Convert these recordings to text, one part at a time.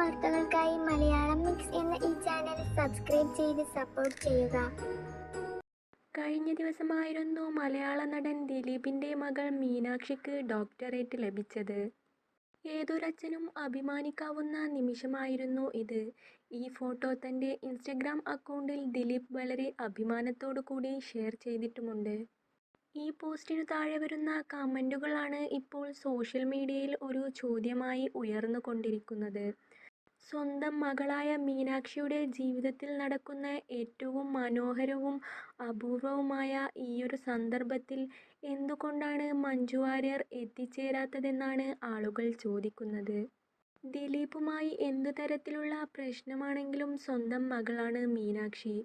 വാർത്തകൾക്കായി മലയാളം മിക്സ് എന്ന ഈ ചാനൽ സബ്സ്ക്രൈബ് ചെയ്ത് സപ്പോർട്ട് ചെയ്യുക. കഴിഞ്ഞ ദിവസമായിരുന്നു മലയാള നടൻ ദിലീപിന്റെ മകൾ മീനാക്ഷിക്ക് ഡോക്ടറേറ്റ് ലഭിച്ചത്. ഏതൊരച്ഛനും അഭിമാനിക്കാവുന്ന നിമിഷമായിരുന്നു ഇത്. ഈ ഫോട്ടോ തന്റെ ഇൻസ്റ്റഗ്രാം അക്കൗണ്ടിൽ ദിലീപ് വളരെ അഭിമാനത്തോടു കൂടി ഷെയർ ചെയ്തിട്ടുമുണ്ട്. ഈ പോസ്റ്റിനു താഴെ വരുന്ന കമന്റുകളാണ് ഇപ്പോൾ സോഷ്യൽ മീഡിയയിൽ ഒരു ചോദ്യമായി ഉയർന്നുകൊണ്ടിരിക്കുന്നത്. സ്വന്തം മകളായ മീനാക്ഷിയുടെ ജീവിതത്തിൽ നടക്കുന്ന ഏറ്റവും മനോഹരവും അപൂർവവുമായ ഈയൊരു സന്ദർഭത്തിൽ എന്തുകൊണ്ടാണ് മഞ്ജു വാര്യർ എത്തിച്ചേരാത്തതെന്നാണ് ആളുകൾ ചോദിക്കുന്നത്. ദിലീപുമായി എന്തു തരത്തിലുള്ള പ്രശ്നമാണെങ്കിലും സ്വന്തം മകളാണ് മീനാക്ഷി.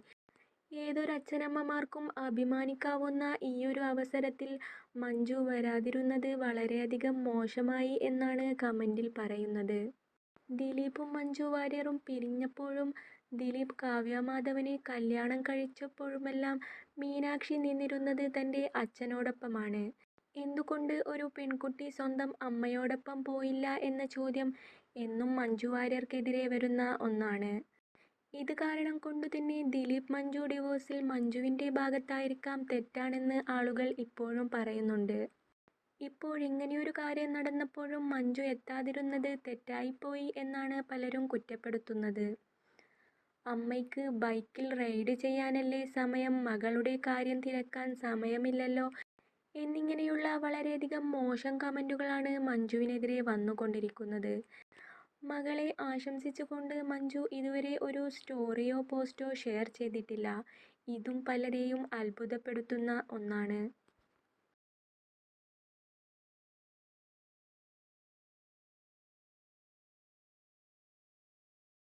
ഏതൊരച്ഛനമ്മമാർക്കും അഭിമാനിക്കാവുന്ന ഈയൊരു അവസരത്തിൽ മഞ്ജു വരാതിരുന്നത് വളരെയധികം മോശമായി എന്നാണ് കമന്റിൽ പറയുന്നത്. ദിലീപും മഞ്ജു വാര്യറും പിരിഞ്ഞപ്പോഴും ദിലീപ് കാവ്യ മാധവനെ കല്യാണം കഴിച്ചപ്പോഴുമെല്ലാം മീനാക്ഷി നിന്നിരുന്നത് തന്റെ അച്ഛനോടൊപ്പമാണ്. എന്തുകൊണ്ട് ഒരു പെൺകുട്ടി സ്വന്തം അമ്മയോടൊപ്പം പോയില്ല എന്ന ചോദ്യം എന്നും മഞ്ജു വാര്യർക്കെതിരെ വരുന്ന ഒന്നാണ്. ഇത് കാരണം കൊണ്ട് തന്നെ ദിലീപ് മഞ്ജു ഡിവോഴ്സിൽ മഞ്ജുവിന്റെ ഭാഗത്തായിരിക്കാം തെറ്റാണെന്ന് ആളുകൾ ഇപ്പോഴും പറയുന്നുണ്ട്. ഇപ്പോഴിങ്ങനെയൊരു കാര്യം നടന്നപ്പോഴും മഞ്ജു എത്താതിരുന്നത് തെറ്റായിപ്പോയി എന്നാണ് പലരും കുറ്റപ്പെടുത്തുന്നത്. അമ്മയ്ക്ക് ബൈക്കിൽ റൈഡ് ചെയ്യാനല്ലേ സമയം മകളുടെ കാര്യം തിരക്കാൻ സമയമില്ലല്ലോ എന്നിങ്ങനെയുള്ള വളരെയധികം മോശം കമന്റുകളാണ് മഞ്ജുവിനെതിരെ വന്നുകൊണ്ടിരിക്കുന്നത്. മകളെ ആശംസിച്ചുകൊണ്ട് മഞ്ജു ഇതുവരെ ഒരു സ്റ്റോറിയോ പോസ്റ്റോ ഷെയർ ചെയ്തിട്ടില്ല. ഇതും പലരെയും അത്ഭുതപ്പെടുത്തുന്ന ഒന്നാണ്.